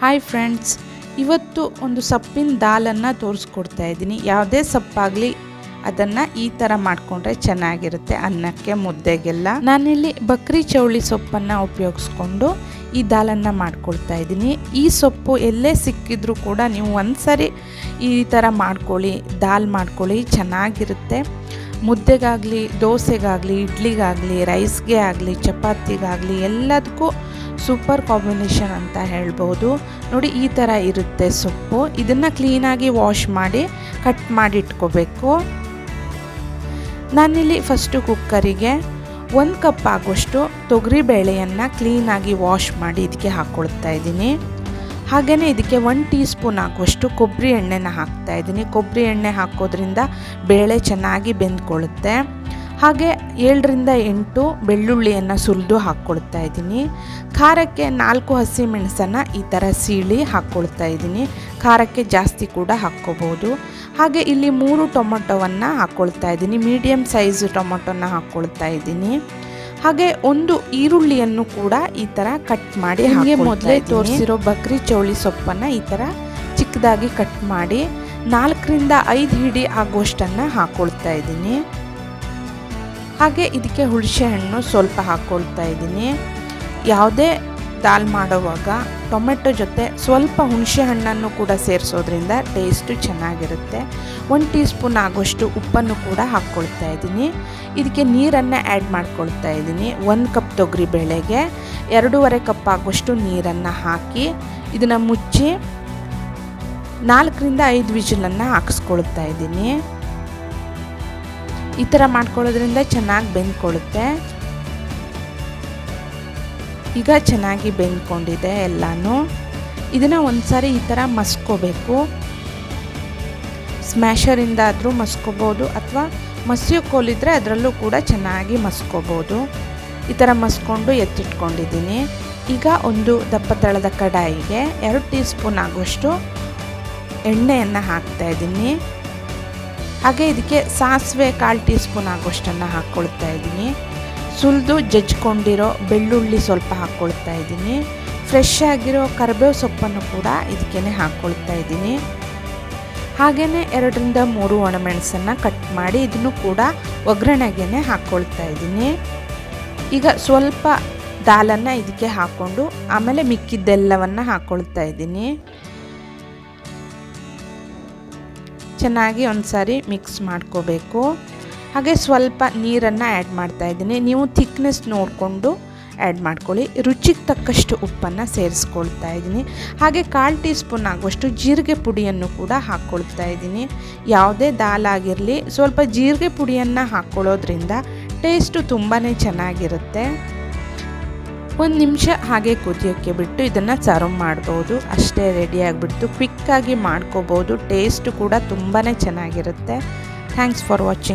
Hi friends ಇವತ್ತು ಒಂದು ಸೊಪ್ಪಿನ ದಾಲನ್ನು ತೋರಿಸ್ಕೊಡ್ತಾ ಇದ್ದೀನಿ. ಯಾವುದೇ ಸೊಪ್ಪಾಗಲಿ ಅದನ್ನು ಈ ಥರ ಮಾಡಿಕೊಂಡ್ರೆ ಚೆನ್ನಾಗಿರುತ್ತೆ ಅನ್ನಕ್ಕೆ, ಮುದ್ದೆಗೆಲ್ಲ. ನಾನಿಲ್ಲಿ ಬಕ್ರಿ ಚೌಳಿ ಸೊಪ್ಪನ್ನು ಉಪಯೋಗಿಸ್ಕೊಂಡು ಈ ದಾಲನ್ನು ಮಾಡ್ಕೊಳ್ತಾ ಇದ್ದೀನಿ. ಈ ಸೊಪ್ಪು ಎಲ್ಲೇ ಸಿಕ್ಕಿದ್ರೂ ಕೂಡ ನೀವು ಒಂದ್ಸಾರಿ ಈ ಥರ ಮಾಡ್ಕೊಳ್ಳಿ, ದಾಲ್ ಮಾಡ್ಕೊಳ್ಳಿ, ಚೆನ್ನಾಗಿರುತ್ತೆ. ಮುದ್ದೆಗಾಗಲಿ, ದೋಸೆಗಾಗಲಿ, ಇಡ್ಲಿಗಾಗಲಿ ರೈಸ್ಗೆ ಆಗಲಿ, ಚಪಾತಿಗಾಗಲಿ ಎಲ್ಲದಕ್ಕೂ ಸೂಪರ್ ಕಾಂಬಿನೇಷನ್ ಅಂತ ಹೇಳ್ಬೋದು. ನೋಡಿ ಈ ಥರ ಇರುತ್ತೆ ಸೊಪ್ಪು. ಇದನ್ನು ಕ್ಲೀನಾಗಿ ವಾಶ್ ಮಾಡಿ ಕಟ್ ಮಾಡಿ ಇಟ್ಕೋಬೇಕು. ನಾನಿಲ್ಲಿ ಫಸ್ಟು ಕುಕ್ಕರಿಗೆ ಒಂದು ಕಪ್ ಆಗುವಷ್ಟು ತೊಗರಿಬೇಳೆಯನ್ನು ಕ್ಲೀನಾಗಿ ವಾಶ್ ಮಾಡಿ ಇದಕ್ಕೆ ಹಾಕ್ಕೊಳ್ತಾ ಇದ್ದೀನಿ. ಹಾಗೆಯೇ ಇದಕ್ಕೆ ಒನ್ ಟೀ ಸ್ಪೂನ್ ಹಾಕುವಷ್ಟು ಕೊಬ್ಬರಿ ಎಣ್ಣೆನ ಹಾಕ್ತಾ ಇದ್ದೀನಿ. ಕೊಬ್ಬರಿ ಎಣ್ಣೆ ಹಾಕೋದ್ರಿಂದ ಬೇಳೆ ಚೆನ್ನಾಗಿ ಬೆಂದ್ಕೊಳ್ಳುತ್ತೆ. ಹಾಗೆ ಏಳರಿಂದ ಎಂಟು ಬೆಳ್ಳುಳ್ಳಿಯನ್ನು ಸುರಿದು ಹಾಕ್ಕೊಳ್ತಾ ಇದ್ದೀನಿ. ಖಾರಕ್ಕೆ ನಾಲ್ಕು ಹಸಿ ಮೆಣಸನ್ನು ಈ ಥರ ಸೀಳಿ ಹಾಕ್ಕೊಳ್ತಾ ಇದ್ದೀನಿ. ಖಾರಕ್ಕೆ ಜಾಸ್ತಿ ಕೂಡ ಹಾಕ್ಕೋಬೋದು. ಹಾಗೆ ಇಲ್ಲಿ ಮೂರು ಟೊಮೊಟೊವನ್ನು ಹಾಕ್ಕೊಳ್ತಾ ಇದ್ದೀನಿ. ಮೀಡಿಯಮ್ ಸೈಜ್ ಟೊಮೊಟೊನ ಹಾಕ್ಕೊಳ್ತಾ ಇದ್ದೀನಿ. ಹಾಗೆ ಒಂದು ಈರುಳ್ಳಿಯನ್ನು ಕೂಡ ಈ ಥರ ಕಟ್ ಮಾಡಿ ಹಾಗೆ ಮೊದಲೇ ತೋರಿಸಿರೋ ಬಕ್ರಿ ಚೌಳಿ ಸೊಪ್ಪನ್ನು ಈ ಥರ ಚಿಕ್ಕದಾಗಿ ಕಟ್ ಮಾಡಿ ನಾಲ್ಕರಿಂದ ಐದು ಹಿಡಿ ಆಗುವಷ್ಟನ್ನು ಹಾಕ್ಕೊಳ್ತಾ ಇದ್ದೀನಿ. ಹಾಗೆ ಇದಕ್ಕೆ ಹುಣಸೆ ಹಣ್ಣು ಸ್ವಲ್ಪ ಹಾಕ್ಕೊಳ್ತಾ ಇದ್ದೀನಿ. ಯಾವುದೇ ದಾಲ್ ಮಾಡುವಾಗ ಟೊಮೆಟೊ ಜೊತೆ ಸ್ವಲ್ಪ ಹುಣಸೆ ಹಣ್ಣನ್ನು ಕೂಡ ಸೇರಿಸೋದ್ರಿಂದ ಟೇಸ್ಟು ಚೆನ್ನಾಗಿರುತ್ತೆ. ಒಂದು ಟೀ ಸ್ಪೂನ್ ಆಗೋಷ್ಟು ಉಪ್ಪನ್ನು ಕೂಡ ಹಾಕ್ಕೊಳ್ತಾ ಇದ್ದೀನಿ. ಇದಕ್ಕೆ ನೀರನ್ನು ಆ್ಯಡ್ ಮಾಡ್ಕೊಳ್ತಾ ಇದ್ದೀನಿ. ಒಂದು ಕಪ್ ತೊಗರಿ ಬೇಳೆಗೆ ಎರಡೂವರೆ ಕಪ್ ಆಗೋಷ್ಟು ನೀರನ್ನು ಹಾಕಿ ಇದನ್ನು ಮುಚ್ಚಿ ನಾಲ್ಕರಿಂದ ಐದು ವಿಜಲನ್ನು ಹಾಕಿಸ್ಕೊಳ್ತಾ ಇದ್ದೀನಿ. ಈ ಥರ ಮಾಡ್ಕೊಳ್ಳೋದ್ರಿಂದ ಚೆನ್ನಾಗಿ ಬೆಂದ್ಕೊಳ್ಳುತ್ತೆ ಈಗ ಚೆನ್ನಾಗಿ ಬೆಂದ್ಕೊಂಡಿದೆ ಎಲ್ಲನೂ. ಇದನ್ನು ಒಂದು ಸಾರಿ ಈ ಥರ ಮಸ್ಕೋಬೇಕು. ಸ್ಮ್ಯಾಶರಿಂದ ಆದರೂ ಮಸ್ಕೋಬೋದು ಅಥವಾ ಮಸಿಯೋ ಕೋಲಿದ್ರೆ ಅದರಲ್ಲೂ ಕೂಡ ಚೆನ್ನಾಗಿ ಮಸ್ಕೋಬೋದು. ಈ ಥರ ಮಸ್ಕೊಂಡು ಎತ್ತಿಟ್ಕೊಂಡಿದ್ದೀನಿ. ಈಗ ಒಂದು ದಪ್ಪ ತಳದ ಕಡಾಯಿಗೆ ಎರಡು ಟೀ ಸ್ಪೂನ್ ಆಗುವಷ್ಟು ಎಣ್ಣೆಯನ್ನು ಹಾಕ್ತಾ ಇದ್ದೀನಿ. ಹಾಗೆ ಇದಕ್ಕೆ ಸಾಸಿವೆ ಕಾಲು ಟೀ ಸ್ಪೂನ್ ಆಗುವಷ್ಟನ್ನು ಹಾಕ್ಕೊಳ್ತಾ ಇದ್ದೀನಿ. ಸುಲಿದು ಜಜ್ಕೊಂಡಿರೋ ಬೆಳ್ಳುಳ್ಳಿ ಸ್ವಲ್ಪ ಹಾಕ್ಕೊಳ್ತಾ ಇದ್ದೀನಿ. ಫ್ರೆಶ್ ಆಗಿರೋ ಕರಿಬೇವು ಸೊಪ್ಪನ್ನು ಕೂಡ ಇದಕ್ಕೇ ಹಾಕ್ಕೊಳ್ತಾ ಇದ್ದೀನಿ. ಹಾಗೆಯೇ ಎರಡರಿಂದ ಮೂರು ಒಣಮೆಣಸನ್ನು ಕಟ್ ಮಾಡಿ ಇದನ್ನು ಕೂಡ ಒಗ್ಗರಣೆಗೆ ಹಾಕ್ಕೊಳ್ತಾ ಇದ್ದೀನಿ. ಈಗ ಸ್ವಲ್ಪ ದಾಲನ್ನು ಇದಕ್ಕೆ ಹಾಕ್ಕೊಂಡು ಆಮೇಲೆ ಮಿಕ್ಕಿದ್ದೆಲ್ಲವನ್ನು ಹಾಕ್ಕೊಳ್ತಾ ಇದ್ದೀನಿ. ಚೆನ್ನಾಗಿ ಒಂದು ಸಾರಿ ಮಿಕ್ಸ್ ಮಾಡ್ಕೋಬೇಕು. ಹಾಗೆ ಸ್ವಲ್ಪ ನೀರನ್ನು ಆ್ಯಡ್ ಮಾಡ್ತಾ ಇದ್ದೀನಿ. ನೀವು ಥಿಕ್ನೆಸ್ ನೋಡಿಕೊಂಡು ಆ್ಯಡ್ ಮಾಡ್ಕೊಳ್ಳಿ. ರುಚಿಗೆ ತಕ್ಕಷ್ಟು ಉಪ್ಪನ್ನು ಸೇರಿಸ್ಕೊಳ್ತಾ ಇದ್ದೀನಿ. ಹಾಗೆ ಕಾಲು ಟೀ ಸ್ಪೂನ್ ಆಗುವಷ್ಟು ಜೀರಿಗೆ ಪುಡಿಯನ್ನು ಕೂಡ ಹಾಕ್ಕೊಳ್ತಾ ಇದ್ದೀನಿ. ಯಾವುದೇ ದಾಲ್ ಆಗಿರಲಿ, ಸ್ವಲ್ಪ ಜೀರಿಗೆ ಪುಡಿಯನ್ನು ಹಾಕ್ಕೊಳ್ಳೋದ್ರಿಂದ ಟೇಸ್ಟು ತುಂಬಾ ಚೆನ್ನಾಗಿರುತ್ತೆ. ಒಂದು ನಿಮಿಷ ಹಾಗೆ ಕುದಿಯೋಕ್ಕೆ ಬಿಟ್ಟು ಇದನ್ನು ಸರ್ವ್ ಮಾಡ್ಬೋದು. ಅಷ್ಟೇ ರೆಡಿ ಆಗಿಬಿಡ್ತು. ಕ್ವಿಕ್ಕಾಗಿ ಮಾಡ್ಕೋಬೋದು. ಟೇಸ್ಟು ಕೂಡ ತುಂಬಾ ಚೆನ್ನಾಗಿರುತ್ತೆ. Thanks for watching